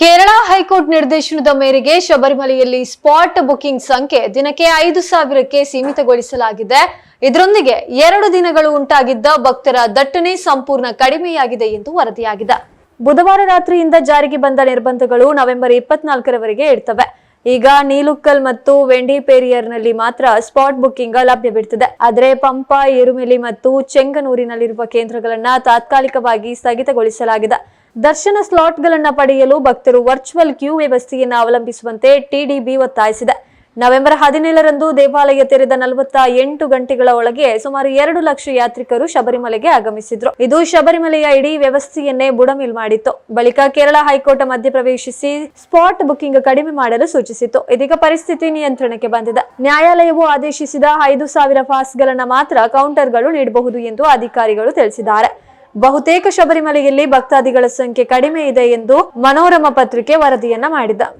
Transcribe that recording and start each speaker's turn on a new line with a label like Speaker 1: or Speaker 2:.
Speaker 1: Kerala high court ನಿರ್ದೇಶನದ ಮೇರೆಗೆ ಶಬರಿಮಲೆಯಲ್ಲಿ spot booking ಸಂಖ್ಯೆ ದಿನಕ್ಕೆ ಐದು ಸಾವಿರಕ್ಕೆ ಸೀಮಿತಗೊಳಿಸಲಾಗಿದೆ. ಇದರೊಂದಿಗೆ ಎರಡು ದಿನಗಳು ಉಂಟಾಗಿದ್ದ ಭಕ್ತರ ದಟ್ಟಣೆ ಸಂಪೂರ್ಣ ಕಡಿಮೆಯಾಗಿದೆ ಎಂದು ವರದಿಯಾಗಿದೆ. ಬುಧವಾರ ರಾತ್ರಿಯಿಂದ ಜಾರಿಗೆ ಬಂದ ನಿರ್ಬಂಧಗಳು ನವೆಂಬರ್ ಇಪ್ಪತ್ನಾಲ್ಕರವರೆಗೆ ಇರ್ತವೆ. ಈಗ ನೀಲುಕ್ಕಲ್ ಮತ್ತು ವೆಂಡಿಪೇರಿಯರ್ನಲ್ಲಿ ಮಾತ್ರ ಸ್ಪಾಟ್ ಬುಕ್ಕಿಂಗ್ ಲಭ್ಯವಿರುತ್ತದೆ ಆದರೆ ಪಂಪ, ಏರುಮೆಲಿ ಮತ್ತು ಚೆಂಗನೂರಿನಲ್ಲಿರುವ ಕೇಂದ್ರಗಳನ್ನು ತಾತ್ಕಾಲಿಕವಾಗಿ ಸ್ಥಗಿತಗೊಳಿಸಲಾಗಿದೆ. ದರ್ಶನ ಸ್ಲಾಟ್ಗಳನ್ನು ಪಡೆಯಲು ಭಕ್ತರು ವರ್ಚುವಲ್ ಕ್ಯೂ ವ್ಯವಸ್ಥೆಯನ್ನು ಅವಲಂಬಿಸುವಂತೆ ಟಿಡಿಬಿ ಒತ್ತಾಯಿಸಿದೆ. ನವೆಂಬರ್ ಹದಿನೇಳರಂದು ದೇವಾಲಯ ತೆರೆದ ನಲವತ್ತ ಎಂಟು ಗಂಟೆಗಳ ಒಳಗೆ ಸುಮಾರು ಎರಡು ಲಕ್ಷ ಯಾತ್ರಿಕರು ಶಬರಿಮಲೆಗೆ ಆಗಮಿಸಿದ್ರು. ಇದು ಶಬರಿಮಲೆಯ ಇಡೀ ವ್ಯವಸ್ಥೆಯನ್ನೇ ಬುಡಮಿಲ್ ಮಾಡಿತ್ತು. ಬಳಿಕ ಕೇರಳ ಹೈಕೋರ್ಟ್ ಮಧ್ಯಪ್ರವೇಶಿಸಿ ಸ್ಪಾಟ್ ಬುಕಿಂಗ್ ಕಡಿಮೆ ಮಾಡಲು ಸೂಚಿಸಿತ್ತು. ಇದೀಗ ಪರಿಸ್ಥಿತಿ ನಿಯಂತ್ರಣಕ್ಕೆ ಬಂದಿದೆ. ನ್ಯಾಯಾಲಯವು ಆದೇಶಿಸಿದ ಐದು ಸಾವಿರ ಪಾಸ್ಗಳನ್ನ ಮಾತ್ರ ಕೌಂಟರ್ಗಳು ನೀಡಬಹುದು ಎಂದು ಅಧಿಕಾರಿಗಳು ತಿಳಿಸಿದ್ದಾರೆ. ಬಹುತೇಕ ಶಬರಿಮಲೆಯಲ್ಲಿ ಭಕ್ತಾದಿಗಳ ಸಂಖ್ಯೆ ಕಡಿಮೆ ಇದೆ ಎಂದು ಮನೋರಮ ಪತ್ರಿಕೆ ವರದಿಯನ್ನ ಮಾಡಿದ.